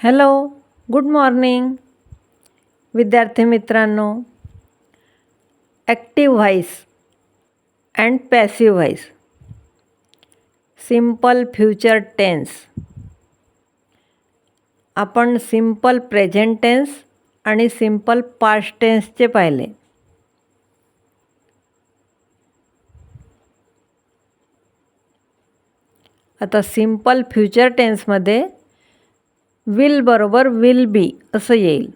Hello good morning. विद्यार्थी मित्रांनो active voice and passive voice simple future tense. आपण simple present tense आणि simple past टेन्सचे पाहिले. आता सिंपल फ्युचर टेन्समध्ये विल बरोबर विल बी असं येईल.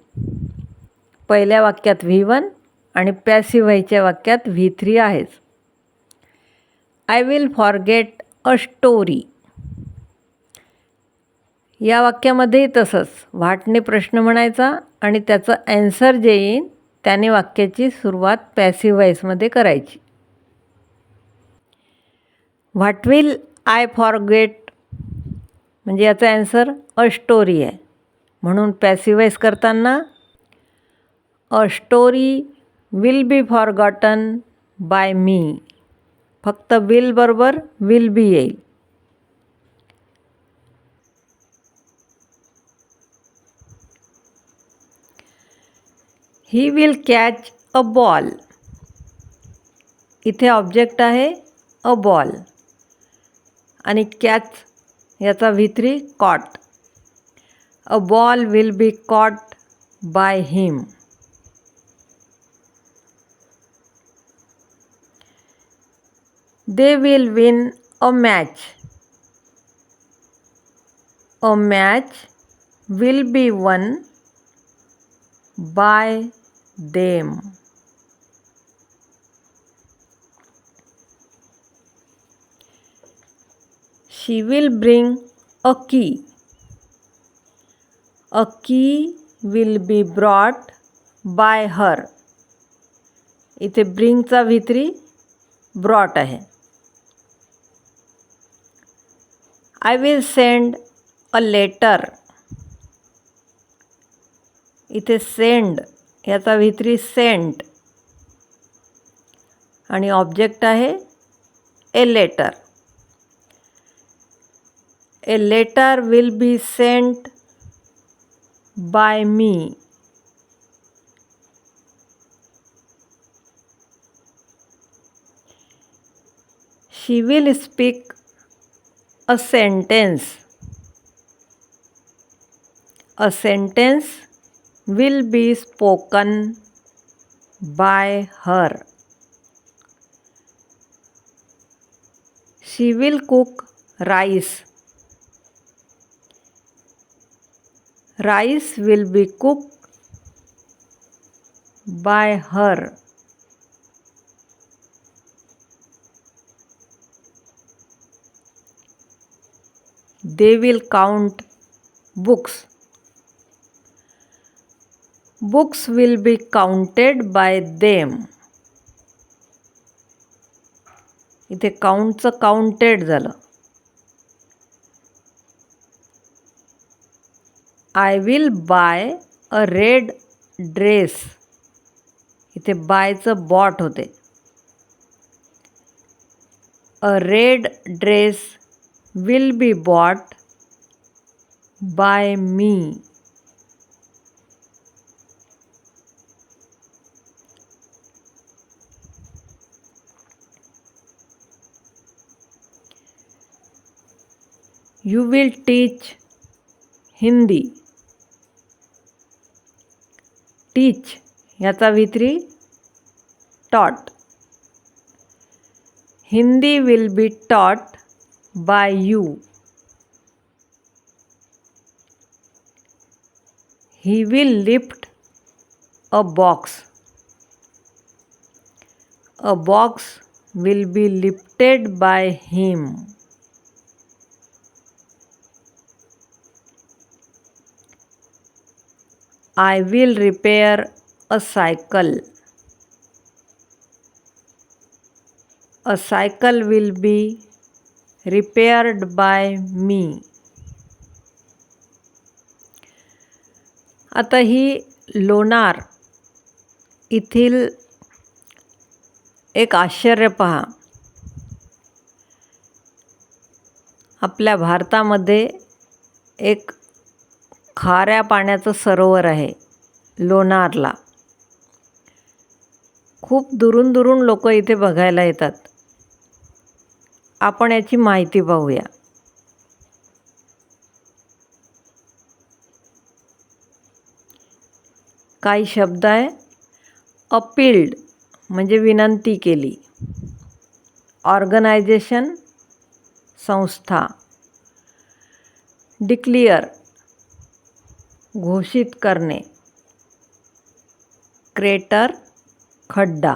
पहिल्या वाक्यात व्ही वन आणि पॅसिव्ह व्हायच्या वाक्यात व्ही थ्री आहेच. I will forget a story. या वाक्यामध्येही तसंच व्हाटने प्रश्न म्हणायचा आणि त्याचं ॲन्सर जे येईल त्याने वाक्याची सुरुवात पॅसिव्ह करायची. व्हॉट विल आय फॉरगेट म्हणजे याचा ॲन्सर अ स्टोरी आहे. म्हणून पॅसिवाईज करताना a story will be forgotten by me फक्त विल बरोबर विल बी येईल. He will catch a ball इथे ऑब्जेक्ट आहे अ बॉल आणि कॅच याचा V three caught a ball will be caught by him they will win a match a match will be won by them she will bring a key a key will be brought by her इथे ब्रिंगचा भित्री brought आहे. I will send a letter इथे send याचा भित्री sent आणि object आहे a letter a letter will be sent by me. She will speak a sentence. A sentence will be spoken by her. She will cook rice. Rice will be cook by her. They will count books. Books will be counted by them. इथे काउंटचं counted झालं। I will buy a red dress इथे बायचं bought होते. A red dress will be bought by me you will teach Hindi Teach याचा V three taught. Hindi will be taught by you. He will lift a box. A box will be lifted by him. I will repair a cycle a cycle will be repaired by me आता ही लोणार. येथील एक आश्चर्य पहा. आपल्या भारतामध्ये एक खाऱ्या पाण्याचं सरोवर आहे लोणारला. खूप दुरून दुरून लोक इथे बघायला येतात. आपण याची माहिती पाहूया. काही शब्द आहे. अपील्ड म्हणजे विनंती केली. ऑर्गनायझेशन संस्था. डिक्लिअर घोषित करणे क्रेटर खड्डा।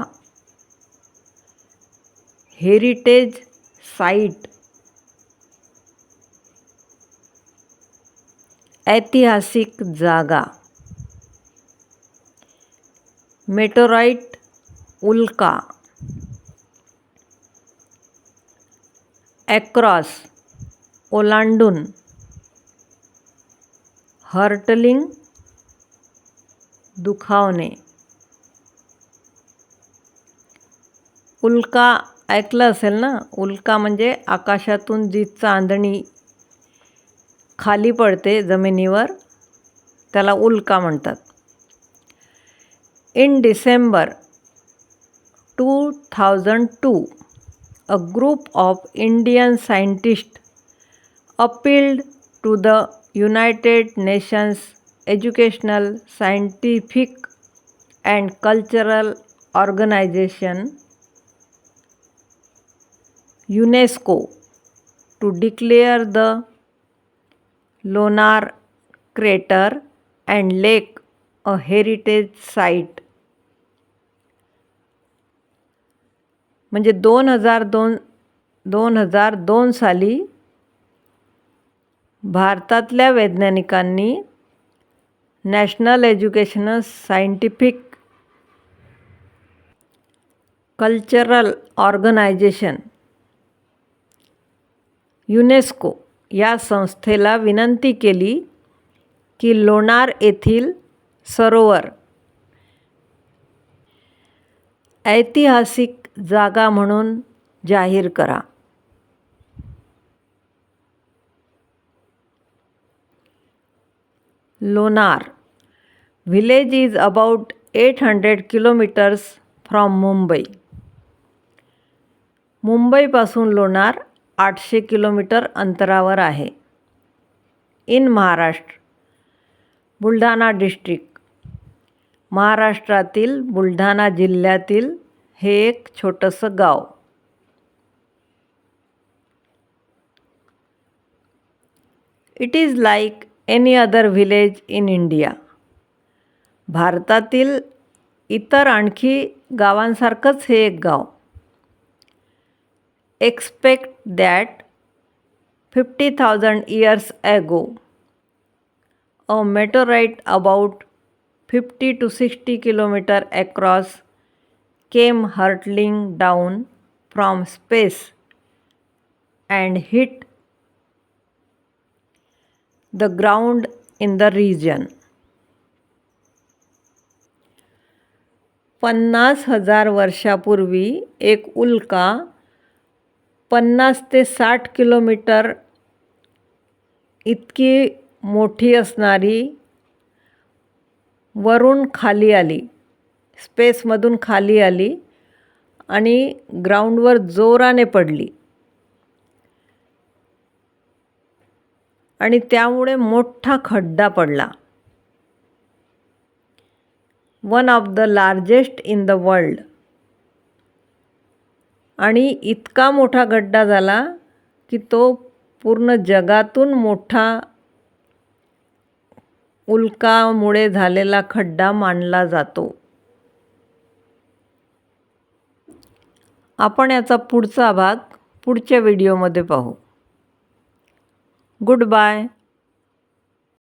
Heritage site. ऐतिहासिक जागा। मेटोराइट उल्का। ॲक्रॉस ओलांडून। हर्टलिंग दुखावणे. उल्का ऐकलं असेल ना? उल्का म्हणजे आकाशातून जी चांदणी खाली पडते जमिनीवर त्याला उल्का म्हणतात. In December two thousand two a group of Indian scientist appealed to the United Nations Educational Scientific and Cultural Organization UNESCO to declare the Lonar crater and lake a heritage site म्हणजे दोन हजार दोन दोन हजार दोन साली भारतातल्या वैज्ञानिकांनी National Educational Scientific Cultural Organization UNESCO या संस्थेला विनंती केली की लोणार येथील सरोवर ऐतिहासिक जागा म्हणून जाहीर करा. Lonar. Village is about eight hundred kilometres from Mumbai मुंबईपासून लोणार आठशे किलोमीटर अंतरावर आहे. इन महाराष्ट्र बुलढाणा डिस्ट्रिक्ट महाराष्ट्रातील बुलढाणा जिल्ह्यातील हे एक छोटंसं गाव. It is like any other village in India भारतातील इतर आणखी गावांसारखंच हे एक गाव expect that 50,000 years ago, a meteorite about 50 to 60 kilometer across came hurtling down from space and hit the ground in the region. पन्नास हजार वर्षापूर्वी एक उल्का पन्नास ते साठ किलोमीटर इतकी मोठी असणारी वरून खाली आली स्पेसमधून खाली आली आणि ग्राउंडवर जोराने पडली आणि त्यामुळे मोठा खड्डा पडला. One of the largest in the world आणि इतका मोठा गड्डा झाला की तो पूर्ण जगातून मोठा उल्कामुळे झालेला खड्डा मानला जातो. आपण याचा पुढचा भाग पुढच्या व्हिडिओमध्ये पाहू. Good bye